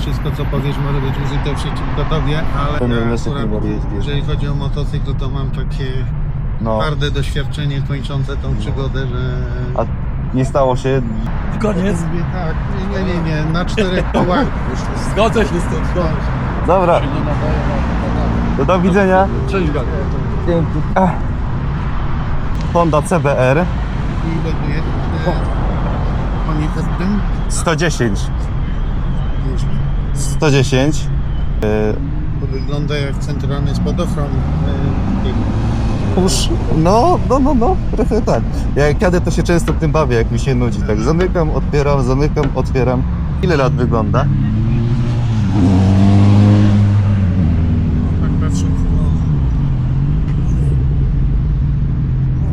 wszystko co powiesz może być użyte przeciwko tobie, ale ja akurat, jest, jeżeli chodzi o motocykl, to mam takie No, twarde doświadczenie kończące tą przygodę, że... a nie stało się. Koniec. Mówię, tak, nie, nie, nie, nie, na czterech kołach jest Zgodzę się z tym. Dobra, to do widzenia. Cześć Gabi. Dzięki. Honda CBR i ładuje. E, Oni tym 110. już 110. E, to wygląda jak centralny spadochron. e, Push. No, no, no, no, trochę tak. Jak jadę, to się często tym bawię, jak mi się nudzi. Tak, zamykam, otwieram, zamykam, otwieram. Ile lat wygląda? Tak patrząc,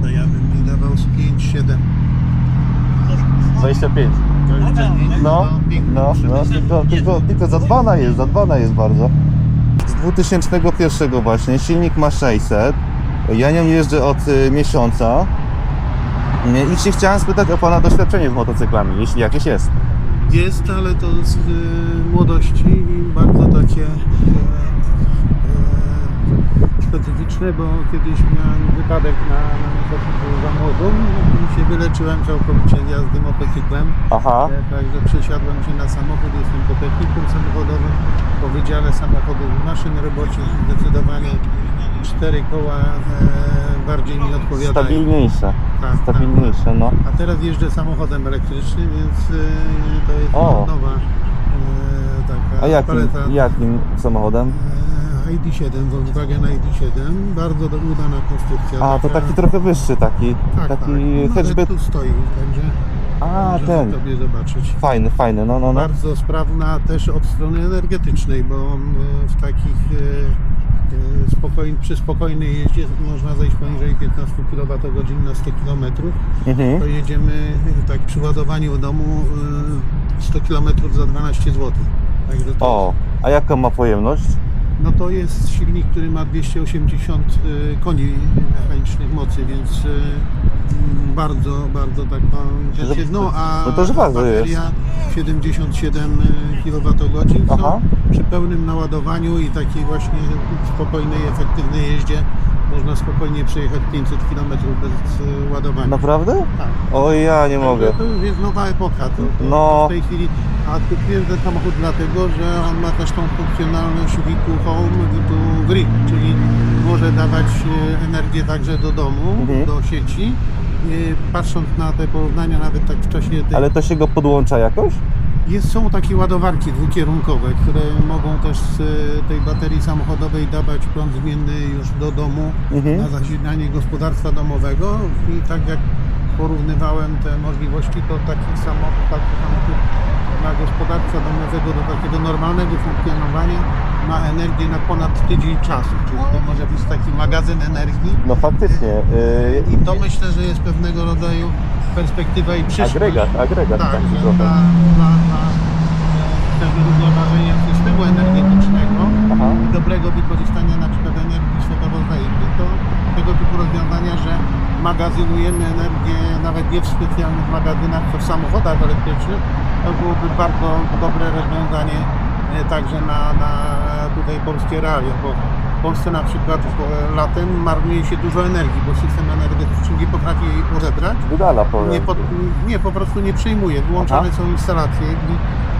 no, ja bym mi dawał z 5-7. 25. No, no, no tylko, tylko, tylko zadbana jest, zadbana jest bardzo. Z 2001 właśnie, silnik ma 600. Ja nią jeżdżę od y, miesiąca. I się chciałem spytać o Pana doświadczenie z motocyklami, jeśli jakieś jest. Jest, ale to z y, młodości i bardzo takie e, e, specyficzne, bo kiedyś miałem wypadek na, na motocyklu za młodą się wyleczyłem całkowicie z jazdy motocyklem. Aha, E, Także przesiadłem się na samochód, jestem po technikum samochodowym, po Wydziale Samochodów Maszyn Roboczych. Zdecydowanie cztery koła e, bardziej mi odpowiadają. stabilniejsze, Tak, tak. stabilniejsze, no. A teraz jeżdżę samochodem elektrycznym, więc e, to jest O. nowa e, taka A jakim, paleta. jakim samochodem? E, ID7, Volkswagen ID7, bardzo udana konstrukcja. A, to taki trochę wyższy, taki, tak, taki tak. No, hatchback. tu stoi, także A, ten, sobie zobaczyć. fajny, fajny, no, no, no. Bardzo sprawna też od strony energetycznej, bo e, w takich e, e, spokojn, przy spokojnej jeździe można zejść poniżej 15 kWh na 100 km. Mhm. To jedziemy tak przy ładowaniu w domu e, 100 km za 12 zł. Także to, O, a jaka ma pojemność? No to jest silnik, który ma 280 e, koni mechanicznych mocy, więc e, m, bardzo, bardzo tak powiem, no a No bateria 77 kWh Aha. co przy pełnym naładowaniu i takiej właśnie spokojnej, efektywnej jeździe można spokojnie przejechać 500 km bez e, ładowania. Naprawdę? Tak. O, ja nie mogę. To już jest nowa epoka. To, to No. W tej chwili, a kupiłem ten samochód dlatego, że on ma też tą funkcjonalność Viku Home, Vitu Grid, czyli może dawać e, energię także do domu, Mhm. do sieci. E, Patrząc na te porównania, nawet tak w czasie tej Ale to się go podłącza jakoś? Jest, są takie ładowarki dwukierunkowe, które mogą też z e, tej baterii samochodowej dawać prąd zmienny już do domu Mhm. na zasilanie gospodarstwa domowego i tak jak porównywałem te możliwości, to taki samochód, taki samochód dla gospodarstwa domowego do takiego normalnego funkcjonowania ma energię na ponad tydzień czasu, czyli to może być taki magazyn energii No faktycznie. Yy, i to myślę, że jest pewnego rodzaju perspektywa i przyszłość. agregat, agregat Tak, że dla, dla, dla e, tego równoważenia systemu energetycznego Aha. i dobrego wykorzystania na przykład energii fotowoltaiki, to tego typu rozwiązania, że magazynujemy energię nawet nie w specjalnych magazynach, co w samochodach elektrycznych, to byłoby bardzo dobre rozwiązanie e, także na, na tutaj polskie realia, bo w Polsce na przykład e, latem marnuje się dużo energii, bo system energetyczny nie potrafi jej odebrać Wydala powiem. nie, po, nie, po prostu nie przyjmuje. Wyłączone Aha. są instalacje i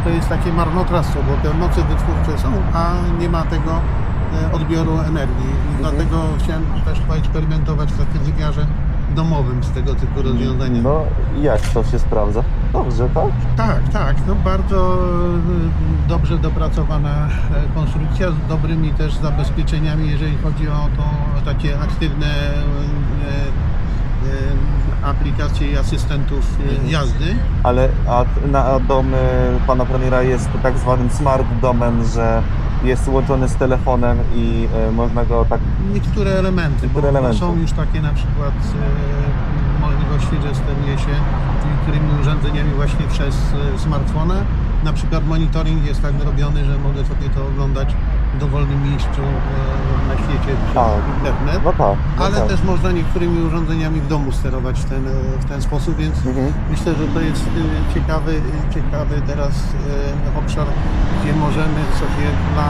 to jest takie marnotrawstwo, bo te moce wytwórcze są, a nie ma tego e, odbioru energii. I dlatego chciałem też poeksperymentować w takim wymiarze domowym z tego typu rozwiązania. No i jak to się sprawdza? Dobrze, tak? Tak, tak. No bardzo e, dobrze dopracowana e, konstrukcja z dobrymi też zabezpieczeniami, jeżeli chodzi o to o takie aktywne e, e, aplikacje i asystentów e, jazdy. Ale a na dom y, pana premiera jest tak zwanym smart domem, że jest łączony z telefonem i y, można go tak. Niektóre elementy, Niektóre bo elementy. są już takie na przykład e, że steruje się niektórymi urządzeniami właśnie przez e, smartfona. na przykład monitoring jest tak robiony, że mogę sobie to oglądać w dowolnym miejscu e, na świecie przez Tak. internet. No tak. no Ale tak. też można niektórymi urządzeniami w domu sterować w ten, e, w ten sposób, więc Mhm. myślę, że to jest ciekawy, ciekawy teraz obszar, gdzie możemy sobie dla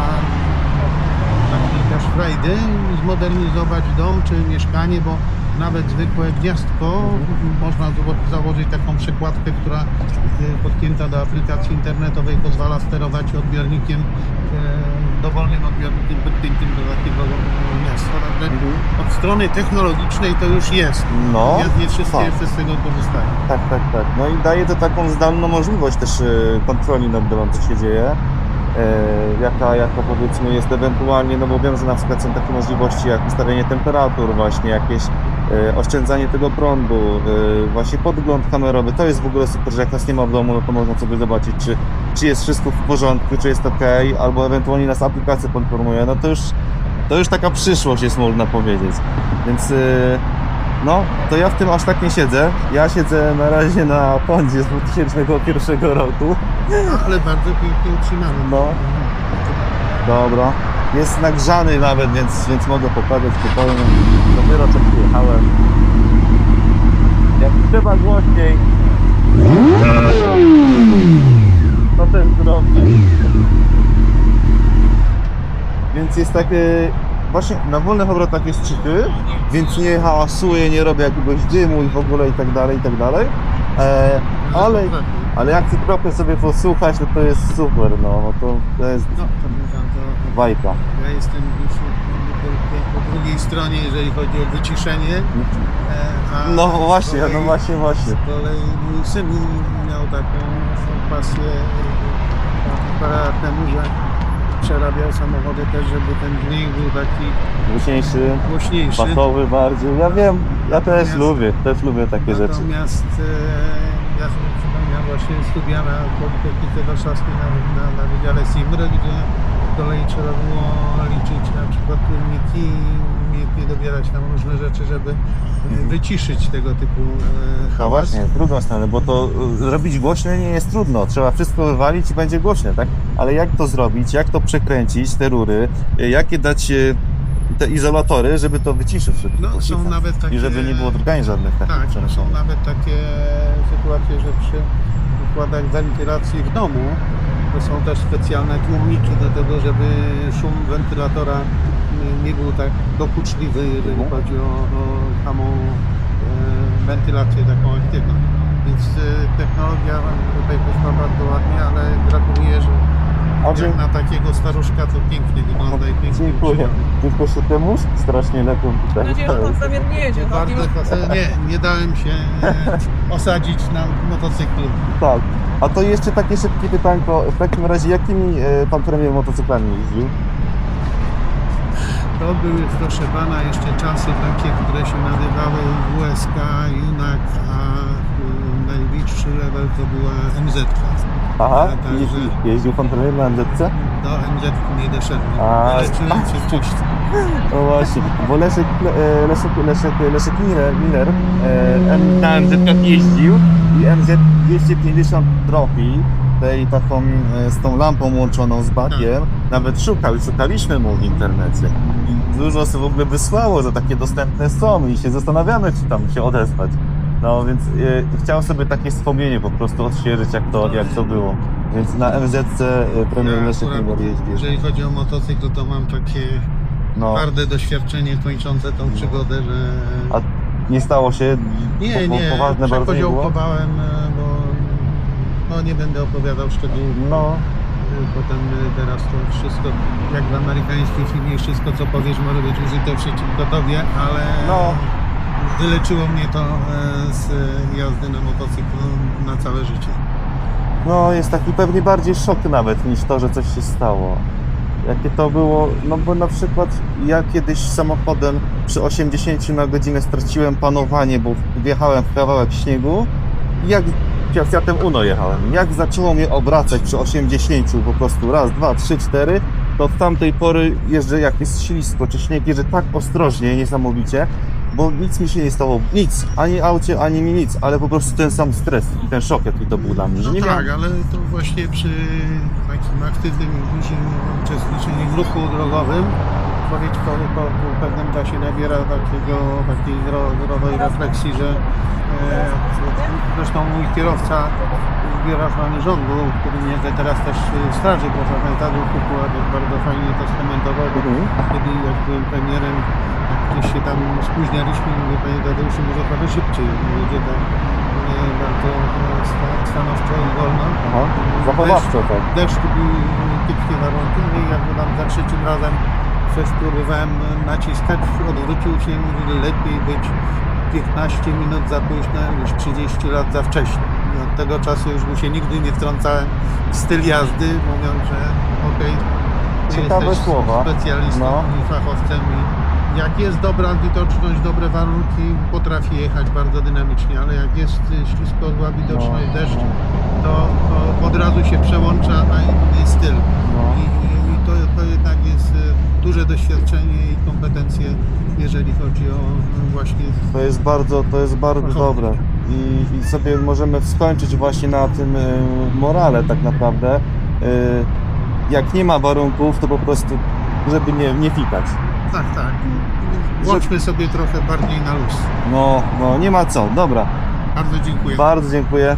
na kilka szwajdy zmodernizować dom czy mieszkanie, bo nawet zwykłe gniazdko można zało- założyć taką przekładkę, która e, podpięta do aplikacji internetowej pozwala sterować odbiornikiem, e, dowolnym odbiornikiem podpiętym do takiego gniazda. Mhm. od strony technologicznej to już jest. No, Nie, nie wszystkie tak. jeszcze z tego korzystają. Tak, tak, tak. No i daje to taką zdalną możliwość też e, kontroli nad tym, co się dzieje. E, jaka, jaka powiedzmy jest ewentualnie, no bo wiem, że na przykład są takie możliwości jak ustawienie temperatur, właśnie jakieś oszczędzanie tego prądu, e, właśnie podgląd kamerowy. To jest w ogóle super, że jak nas nie ma w domu, no to można sobie zobaczyć, czy, czy jest wszystko w porządku, czy jest ok, albo ewentualnie nas aplikacja poinformuje. No to już, to już taka przyszłość jest, można powiedzieć. Więc e, no, to ja w tym aż tak nie siedzę. Ja siedzę na razie na Pondzie z 2001 roku. Ale bardzo pięknie utrzymane. No. Dobra. Jest nagrzany nawet, więc, więc mogę pokazać spokojnie. Dopiero co przyjechałem. Jak trzeba głośniej, to też zrobię. Więc jest tak, e, właśnie na wolnych obrotach jest cichy, więc nie hałasuję, nie robię jakiegoś dymu i w ogóle i tak dalej, i tak dalej. E, ale, ale jak chcę trochę sobie posłuchać, no to jest super, no, no to, to jest No, to to bajka. ja jestem już po, drugiej stronie, jeżeli chodzi o wyciszenie. e, a No właśnie, kolei- no właśnie, właśnie. Z kolei mój syn miał taką pasję e, parę lat temu, że przerabiał samochody też, żeby ten dźwięk był taki Głośniejszy, głośniejszy. basowy bardziej. Ja wiem, ja też Natomiast- lubię, też lubię takie rzeczy. Natomiast e, ja sobie przypomniałem właśnie studia na Politechnice Warszawskiej na, na, na Wydziale SIMR, gdzie kolei trzeba było liczyć na przykład tłumniki i dobierać tam różne rzeczy, żeby e, wyciszyć tego typu e, No hałas. właśnie, w drugą stronę, bo to y, robić głośno nie jest trudno. Trzeba wszystko wywalić i będzie głośne, tak? Ale jak to zrobić, jak to przekręcić, te rury, jakie dać te izolatory, żeby to wyciszyć szybko. No, są nawet takie... I żeby nie było drgań żadnych takich Tak, są nawet takie sytuacje, że przy układach wentylacji w domu to są też specjalne tłumniki do tego, żeby szum wentylatora nie- nie był tak dokuczliwy, jeżeli Mhm. chodzi o, o samą e, wentylację taką aktywną. Więc e, technologia tutaj poszła bardzo ładnie, ale gratuluję, że Jak na takiego staruszka to pięknie wygląda i pięknie Dziękuję. Tylko się ten mózg strasznie lepiej tutaj. Mam nadzieję, że pan premier nie jedzie. No, Bardzo nie, nie, nie dałem się e, osadzić na motocyklu. Tak. A to jeszcze takie szybkie pytanko. W takim razie, jakimi e, pan premier motocyklami jeździł? To były, proszę pana, jeszcze czasy takie, które się nazywały WSK, Junak, a y, najbliższy level to była MZ. Aha, Tak, także- jeździł, jeździł pan premier na MZC? Do MZ nie doszedłem. A, Ale czy wcześniej. No właśnie, bo Leszek, e, Leszek, Leszek, Leszek Miller, Miller e, na MZ jeździł i MZ 250 Trophy, tej taką e, z tą lampą łączoną z bakiem, nawet szukał i szukaliśmy mu w internecie. I dużo osób w ogóle wysłało, że takie dostępne są i się zastanawiamy, czy tam się odezwać. No więc e, chciałem sobie takie wspomnienie po prostu odświeżyć, jak to, jak to było. Więc na MZC e, premier Ja Leszek akurat, Miller jeździł. jeżeli chodzi o motocykl, to mam takie No, twarde doświadczenie kończące tą przygodę, że a nie stało się nie, po- nie, poważne bardzo nie było? przekoziołkowałem, e, bo no, nie będę opowiadał szczegółów. No, Potem y, teraz to wszystko, jak w amerykańskim filmie, wszystko co powiesz może być użyte przeciwko tobie, ale No. Wyleczyło mnie to e, z jazdy na motocyklu na całe życie. no jest taki pewnie bardziej szok nawet niż to, że coś się stało. Jakie to było, no bo na przykład ja kiedyś samochodem przy 80 na godzinę straciłem panowanie, bo wjechałem w kawałek śniegu jak ja Uno jechałem, jak zaczęło mnie obracać przy 80 po prostu raz, dwa, trzy, cztery, to od tamtej pory jeżdżę jak jest ślisko czy śnieg, jeżdżę tak ostrożnie, niesamowicie, bo nic mi się nie stało, nic, ani aucie, ani mi nic, ale po prostu ten sam stres i ten szok jaki to był dla mnie, No nie tak, ale to właśnie przy takim aktywnym dużym uczestniczeniu w ruchu drogowym człowiek po, po, po pewnym czasie nabiera takiego, takiej zdro- zdrowej refleksji, że e, zresztą mój kierowca zbiera plany rządu, który mnie teraz też w Straży Pożarnej Kukładę bardzo fajnie to skomentował, bo Mhm. kiedy jak byłem premierem, gdzieś się tam spóźnialiśmy, mówię, panie Tadeuszu, może trochę szybciej, jedzie tam e, bardzo e, sta- stanowczo i wolno. Aha, zachowawczo tak. Deszcz był kiepskie warunki no i jakby tam za trzecim razem coś próbowałem naciskać, odwrócił się i mówi, lepiej być 15 minut za późno niż 30 lat za wcześnie. I od tego czasu już mu się nigdy nie wtrącałem w styl jazdy, mówiąc, że okej, ty Ciekawe jesteś słowa. specjalistą No. i fachowcem i jak jest dobra widoczność, dobre warunki, potrafi jechać bardzo dynamicznie, ale jak jest ślisko, zła widoczność, No, deszcz, no. to, to od razu się przełącza na inny styl. No. I, i, to, to jednak jest duże doświadczenie i kompetencje, jeżeli chodzi o y, właśnie To jest bardzo, to jest bardzo dobre. I, I sobie możemy skończyć właśnie na tym y, morale tak naprawdę. Y, jak nie ma warunków, to po prostu, żeby nie, nie fikać. tak, tak. Włączmy sobie trochę bardziej na luz. No, no, nie ma co. Dobra. Bardzo dziękuję. Bardzo dziękuję.